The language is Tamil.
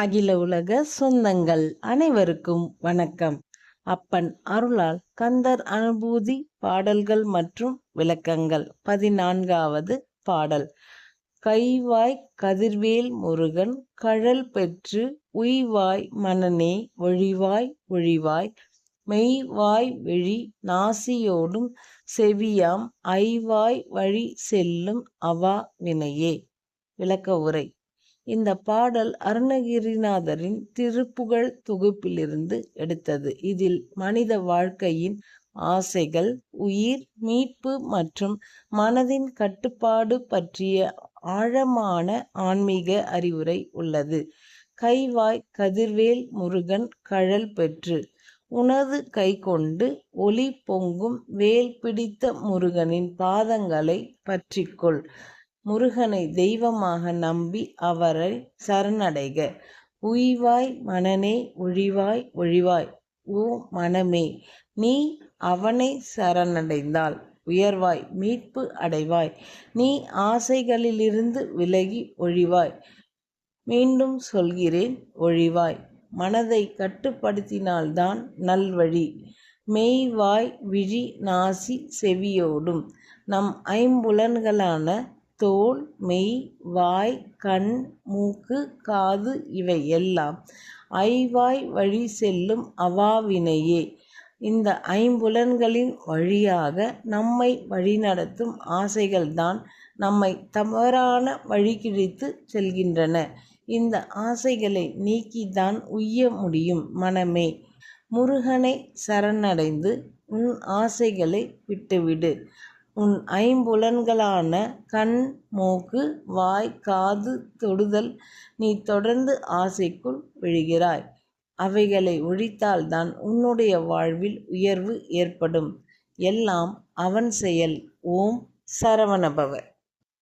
அகில உலக சொந்தங்கள் அனைவருக்கும் வணக்கம். அப்பன் அருளால் கந்தர் அனுபூதி பாடல்கள் மற்றும் விளக்கங்கள். பதினான்காவது பாடல். கைவாய் கதிர்வேல் முருகன் கழல் பெற்று உய்வாய் மனநே ஒழிவாய் ஒழிவாய். மெய்வாய் விழி நாசியோடும் செவியாம் ஐவாய் வழி செல்லும் அவா வினையே. விளக்க உரை. இந்த பாடல் அருணகிரிநாதரின் திருப்புகழ் தொகுப்பிலிருந்து எடுத்தது. இதில் மனித வாழ்க்கையின் ஆசைகள் உயிர் மீட்பு மற்றும் மனதின் கட்டுப்பாடு பற்றிய ஆழமான ஆன்மீக அறிவுரை உள்ளது. கைவாய் கதிர்வேல் முருகன் கழல் பெற்று உனது கை கொண்டு ஒளி பொங்கும் வேல் பிடித்த முருகனின் பாதங்களை பற்றிக்கொள் முருகனை தெய்வமாக நம்பி அவரை சரணடைக. உய்வாய் மனனே ஒழிவாய் ஒழிவாய். ஓ மனமே நீ அவனை சரணடைந்தால். உயர்வாய் மீட்பு அடைவாய். நீ ஆசைகளிலிருந்து விலகி ஒழிவாய். மீண்டும் சொல்கிறேன் ஒழிவாய். மனதை கட்டுப்படுத்தினால்தான் நல்வழி. மெய்வாய் விழி நாசி செவியோடும். நம் ஐம்புலன்களான தோல் மெய் வாய் கண் மூக்கு காது இவை எல்லாம் ஐவாய் வழி செல்லும் அவாவினையே. இந்த ஐம்புலன்களின் வழியாக நம்மை வழிநடத்தும் ஆசைகள்தான் நம்மை தவறான வழி கிழித்து செல்கின்றன. இந்த ஆசைகளை நீக்கித்தான் உய்ய முடியும் மனமே. முருகனை சரணடைந்து உன் ஆசைகளை விட்டுவிடு. உன் ஐம்புலன்களான கண் மூக்கு வாய் காது தொடுதல் நீ தொடர்ந்து ஆசைக்குள் விழுகிறாய். அவைகளை ஒழித்தால்தான் உன்னுடைய வாழ்வில் உயர்வு ஏற்படும். எல்லாம் அவன் செயல். ஓம் சரவணபவ.